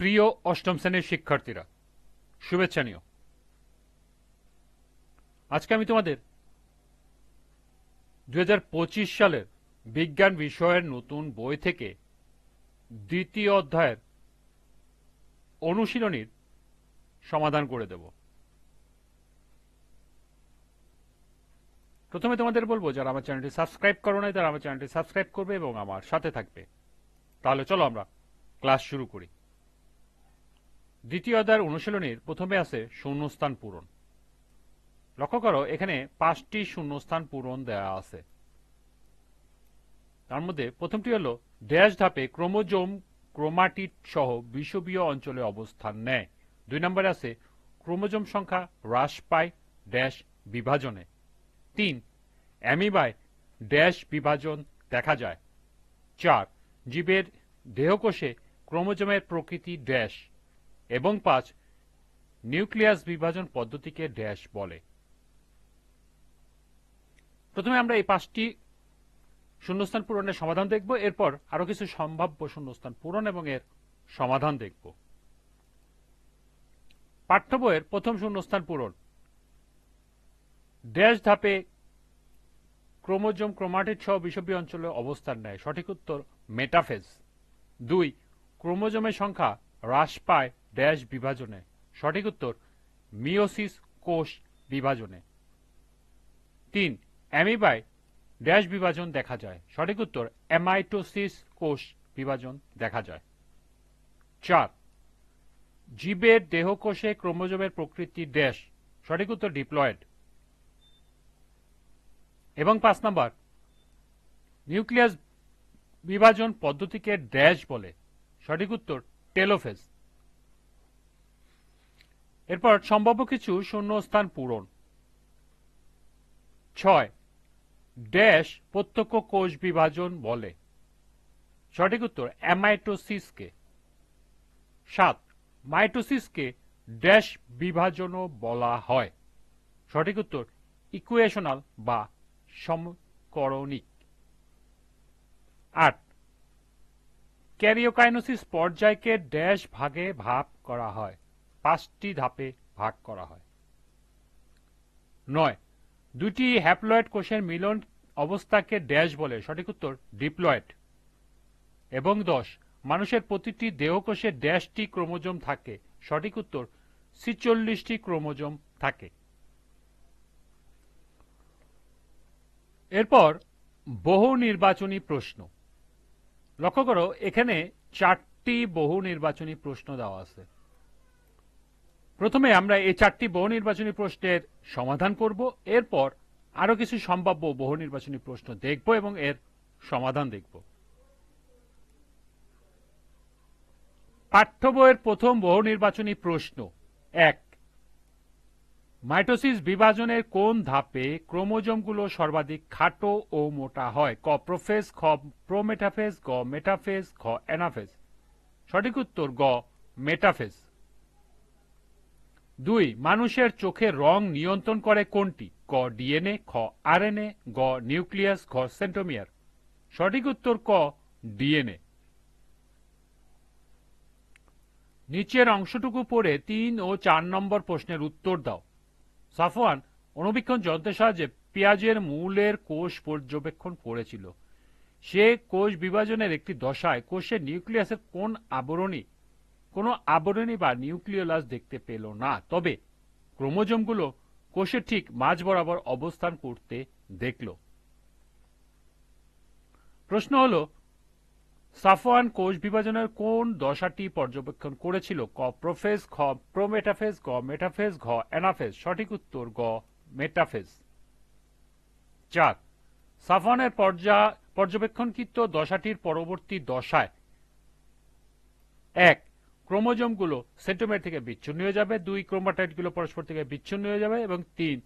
প্রিয় অষ্টম শ্রেণির শিক্ষার্থীরা, শুভেচ্ছা নিও। আজকে আমি তোমাদের দু হাজার পঁচিশ সালের বিজ্ঞান বিষয়ের নতুন বই থেকে দ্বিতীয় অধ্যায়ের অনুশীলনীর সমাধান করে দেব। প্রথমে তোমাদের বলব, যারা আমার চ্যানেলটি সাবস্ক্রাইব করো নাই, তারা আমার চ্যানেলটি সাবস্ক্রাইব করবে এবং আমার সাথে থাকবে। তাহলে চলো আমরা ক্লাস শুরু করি। দ্বিতীয় অধ্যায়ের অনুশীলনীর প্রথমে আছে শূন্যস্থান পূরণ। লক্ষ্য করো, এখানে পাঁচটি শূন্যস্থান পূরণ দেয়া আছে। তার মধ্যে প্রথমটি হলো, ড্যাশ ধাপে ক্রোমোজোম ক্রোমাটিড সহ বিষুবীয় অঞ্চলে অবস্থান নেয়। দুই নম্বরে আছে, ক্রোমোজোম সংখ্যা হ্রাস পায়, ড্যাশ বিভাজনে। তিন, অ্যামিবায় ড্যাশ বিভাজন দেখা যায়। চার, জীবের দেহকোষে ক্রোমোজোমের প্রকৃতি ড্যাশ। এবং পাঁচ, নিউক্লিয়াস বিভাজন পদ্ধতিকে ড্যাশ বলে। প্রথমে আমরা এই পাঁচটি শূন্যস্থান পূরণের সমাধান দেখব, এরপর আরও কিছু সম্ভাব্য শূন্যস্থান পূরণ এবং এর সমাধান দেখব। পাঠ্য বইয়ের প্রথম শূন্যস্থান পূরণ। ড্যাশ ধাপে ক্রোমোজোম ক্রোমাটিড সহ বিষবীয় অঞ্চলে অবস্থান নেয়। সঠিক উত্তর মেটাফেজ। দুই, ক্রোমোজোমের সংখ্যা হ্রাস পায় ড্যাশ বিভাজনে। সঠিক উত্তর মিওসিস কোষ বিভাজনে। তিন, অ্যামিবায় ড্যাশ বিভাজন দেখা যায়। সঠিক উত্তর, অ্যামাইটোসিস কোষ বিভাজন দেখা যায়। চার, জীবের দেহকোষে ক্রোমোজোমের প্রকৃতি ড্যাশ সঠিক উত্তর, ডিপ্লয়েড। এবং পাঁচ নাম্বার, নিউক্লিয়াস বিভাজন পদ্ধতিকে ড্যাশ বলে। সঠিক উত্তর, টেলোফেজ। এরপর সম্ভাব্য কিছু শূন্যস্থান পূরণ। ছয়, ড্যাশ প্রত্যক্ষ কোষ বিভাজন বলে। সঠিক উত্তর, অ্যামাইটোসিসকে। সাত, মাইটোসিসকে ড্যাশ বিভাজনও বলা হয়। সঠিক উত্তর, ইকুয়েশনাল বা সমকরণিক। আট, ক্যারিওকাইনোসিস পর্যায়কে ড্যাশ ভাগে ভাগ করা হয়। পাঁচটি ধাপে ভাগ করা হয়। নয়। দুটি হ্যাপ্লয়েড কোষের মিলন অবস্থাকে ড্যাশ বলে, সঠিক উত্তর ডিপ্লয়েড এবং দশ। মানুষের প্রতিটি দেহকোষে ড্যাশটি ক্রোমোজোম থাকে, সঠিক উত্তর ছিচল্লিশটি ক্রোমোজোম থাকে। এরপর বহু নির্বাচনী প্রশ্ন। লক্ষ্য করো, এখানে চারটি বহু নির্বাচনী প্রশ্ন দেওয়া আছে। প্রথমে আমরা এই চারটি বহু নির্বাচনী প্রশ্নের সমাধান করব, এরপর আরও কিছু সম্ভাব্য বহু নির্বাচনী প্রশ্ন দেখব এবং এর সমাধান দেখব। পাঠ্য বইয়ের প্রথম বহু নির্বাচনী প্রশ্ন, এক, মাইটোসিস বিভাজনের কোন ধাপে ক্রোমোজোমগুলো সর্বাধিক খাটো ও মোটা হয়? ক, প্রোফেজ, খ, প্রোমেটাফেজ, গ, মেটাফেজ, খ, অ্যানাফেজ? সঠিক উত্তর, গ, মেটাফেজ। দুই, মানুষের চোখের রং নিয়ন্ত্রণ করে কোনটি? ক, ডিএনএ, খ, আরএনএ, গ, নিউক্লিয়াস খ সেন্টোমিয়ার সঠিক উত্তর ক, ডিএনএ। নিচের অংশটুকু পড়ে তিন ও চার নম্বর প্রশ্নের উত্তর দাও। সাফওয়ান অনুবীক্ষণ যন্ত্রের সাহায্যে পেঁয়াজের মূলের কোষ পর্যবেক্ষণ করেছিল। সে কোষ বিভাজনের একটি দশায় কোষের নিউক্লিয়াসের কোন আবরণী কোনো আবরণী বা নিউক্লিওলাস দেখতে পেল না। তবে ক্রোমোজোমগুলো কোষের ঠিক মাঝ বরাবর অবস্থান করতে দেখল। প্রশ্ন হল, সাফওয়ান কোষ বিভাজনের কোন দশাটি পর্যবেক্ষণ করেছিল? ক, প্রোফেজ খ প্রোমেটাফেজ গ মেটাফেজ, ঘ, অ্যানাফেজ। সঠিক উত্তর গ মেটাফেজ। চার, সাফওয়ানের পর্যা, পর্যবেক্ষণকৃত দশাটির পরবর্তী দশায়। এক ক্রোমোজোমগুলো সেন্টোমিয়ার থেকে বিচ্ছিন্ন হয়ে যাবে, দুই ক্রোমাটাইডগুলো পরস্পর থেকে বিচ্ছিন্ন হয়ে যাবে এবং তিন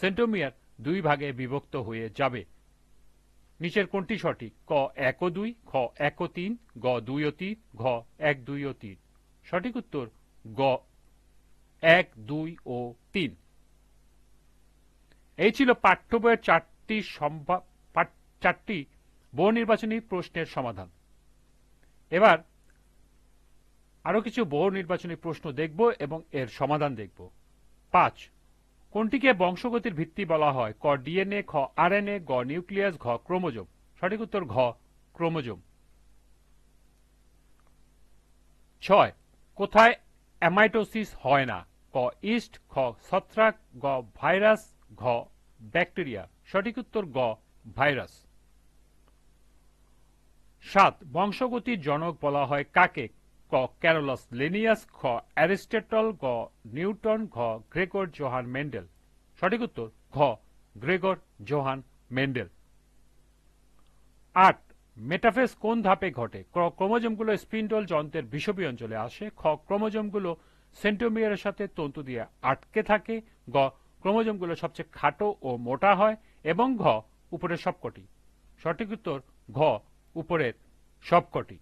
সেন্টোমিয়ার দুই ভাগে বিভক্ত হয়ে যাবে। নিচের কোনটি সঠিক? ক এক ও দুই, খ এক ও তিন, গ দুই ও তিন, ঘ এক, দুই ও তিন। সঠিক উত্তর, গ এক, দুই ও তিন। এই ছিল পাঠ্য বইয়ের চারটি সম্ভব চারটি বহু নির্বাচনী প্রশ্নের সমাধান। এবার আরও কিছু বহু নির্বাচনী প্রশ্ন দেখব এবং এর সমাধান দেখব। পাঁচ, কোনটিকে বংশগতির ভিত্তি বলা হয়? ক, ডিএনএ, খ, আরএনএ, গ, নিউক্লিয়াস, ঘ, ক্রোমোজোম। সঠিক উত্তর ঘ, ক্রোমোজোম। ছয়, কোথায় অ্যামাইটোসিস হয় না? ক, ইস্ট, খ, ছত্রাক, গ, ভাইরাস, ঘ, ব্যাকটেরিয়া। সঠিক উত্তর গ ভাইরাস। সাত, বংশগতির জনক বলা হয় কাকে? ক ক্যারোলাস লিনিয়াস, খ অ্যারিস্টটল, গ নিউটন, ঘ গ্রেগর জোহান মেন্ডেল। সঠিক উত্তর, ঘ গ্রেগর জোহান মেন্ডেল। আট, মেটাফেজ কোন ধাপে ঘটে? ক ক্রোমোজোমগুলো স্পিন্ডল যন্ত্রের বিষবী অঞ্চলে আসে। খ ক্রোমোজোমগুলো সেন্টোমিয়ারের সাথে তন্তু দিয়ে আটকে থাকে। গ ক্রোমোজোমগুলো সবচেয়ে খাটো ও মোটা হয় এবং ঘ উপরের সবকটি। সঠিক উত্তর, ঘ উপরের সবকটি।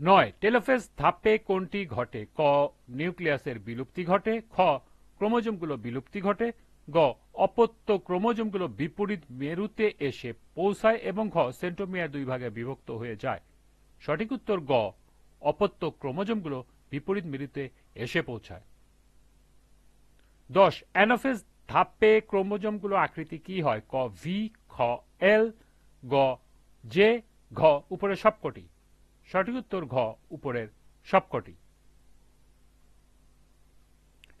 নয়, টেলোফেজ ধাপে কোনটি ঘটে? ক, নিউক্লিয়াসের বিলুপ্তি ঘটে। খ, ক্রোমোজোমগুলো বিলুপ্তি ঘটে। গ, অপত্য ক্রোমোজোমগুলো বিপরীত মেরুতে এসে পৌঁছায় এবং ঘ সেন্টোমিয়ার দুই ভাগে বিভক্ত হয়ে যায়। সঠিক উত্তর গ, অপত্য ক্রোমোজোমগুলো বিপরীত মেরুতে এসে পৌঁছায়। দশ, অ্যানোফেজ ধাপে ক্রোমোজোমগুলো আকৃতি কি হয়? ক, ভি, খ, এল, গ, জে, ঘ, উপরে সবকটি। সঠিক উত্তর ঘ, উপরের সবকটি।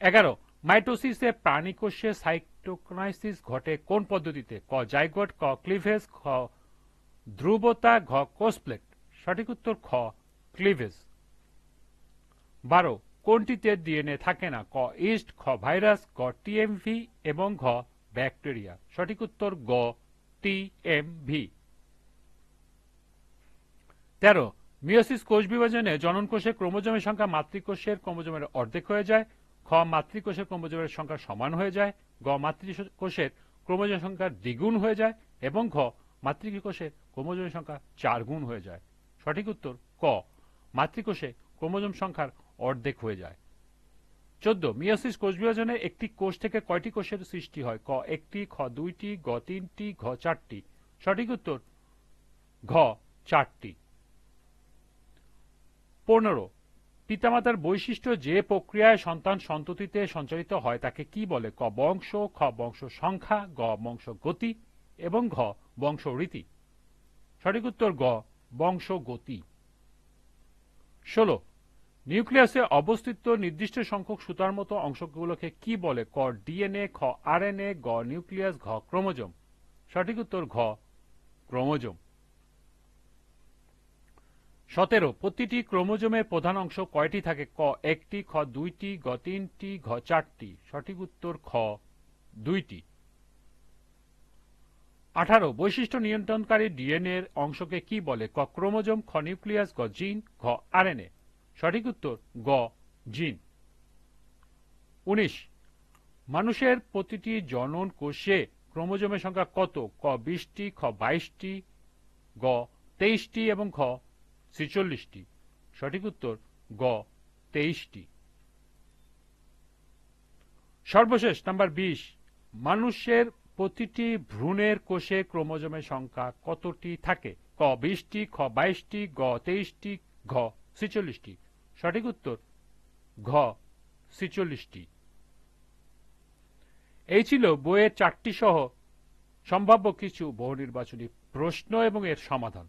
এগারো, মাইটোসিসে প্রাণীকোষে সাইটোকনাইসিস ঘটে কোন পদ্ধতিতে? ক, জাইগোট, ক, ক্লিভেজ খ ধ্রুবতা, ঘ, কোসপ্লেট। সঠিক উত্তর খ, ক্লিভেজ। বারো, কোনটিতে ডিএনএ থাকে না? ক, ইস্ট, খ, ভাইরাস গ টিএমভি এবং ঘ, ব্যাকটেরিয়া। সঠিক উত্তর গ টিএমভি তেরো মিওসিস কোষ বিভাজনে জনন কোষে ক্রোমোজোমের সংখ্যা মাতৃকোষের ক্রোমোজোমের অর্ধেক হয়ে যায়, খ মাতৃকোষের ক্রোমোজোমের সংখ্যা সমান হয়ে যায়, গ মাতৃকোষের ক্রোমোজোমের সংখ্যা দ্বিগুণ হয়ে যায় এবং ঘ মাতৃকোষের ক্রোমোজোমের সংখ্যা চার গুণ হয়ে যায়। সঠিক উত্তর, ক মাতৃকোষে ক্রোমোজোম সংখ্যার অর্ধেক হয়ে যায়। চোদ্দ মিওসিস কোষ বিভাজনে একটি কোষ থেকে কয়টি কোষের সৃষ্টি হয়? ক একটি, খ দুইটি, গ তিনটি, ঘ চারটি। সঠিক উত্তর, ঘ চারটি। পনেরো। পিতামাতার বৈশিষ্ট্য যে প্রক্রিয়ায় সন্তান সন্ততিতে সঞ্চালিত হয় তাকে কি বলে? ক বংশ, খ বংশ সংখ্যা, গ বংশ গতি এবং ঘ বংশ রীতি। সঠিক উত্তর গ বংশ গতি। ষোলো। নিউক্লিয়াসে অবস্থিত নির্দিষ্ট সংখ্যক সুতার মতো অংশগুলোকে কি বলে? ক ডিএনএ, খ আরএনএ, গ নিউক্লিয়াস, ঘ ক্রোমোজোম। সঠিক উত্তর ঘ ক্রোমোজোম। সতেরো, প্রতিটি ক্রোমোজোমের প্রধান অংশ কয়টি থাকে? ক, একটি, খ, দুইটি, গ, তিনটি, ঘ, চারটি। সঠিক উত্তর খ, দুইটি। আঠারো, বৈশিষ্ট্য নিয়ন্ত্রণকারী ডিএনএ অংশকে কি বলে? ক, ক্রোমোজোম, খ, নিউক্লিয়াস, গ, জিন, ঘ, আরএনএ। সঠিক উত্তর, গ, জিন। উনিশ, মানুষের প্রতিটি জনন কোষে ক্রোমোজোমের সংখ্যা কত? ক, বিশটি, খ, বাইশটি, গ, তেইশটি এবং খ ছেচল্লিশটি। সঠিক উত্তর, গ, তেইশটি। সর্বশেষ, নাম্বার বিশ, মানুষের প্রতিটি ভ্রূণের কোষে ক্রোমোজোমের সংখ্যা কতটি থাকে? ক, বিশটি, খ, বাইশটি, গ, তেইশটি, ঘ, ছেচল্লিশটি। সঠিক উত্তর, ঘ, ছেচল্লিশটি। এই ছিল বইয়ের চারটি সহ, সম্ভাব্য কিছু বহু নির্বাচনী প্রশ্ন এবং এর সমাধান।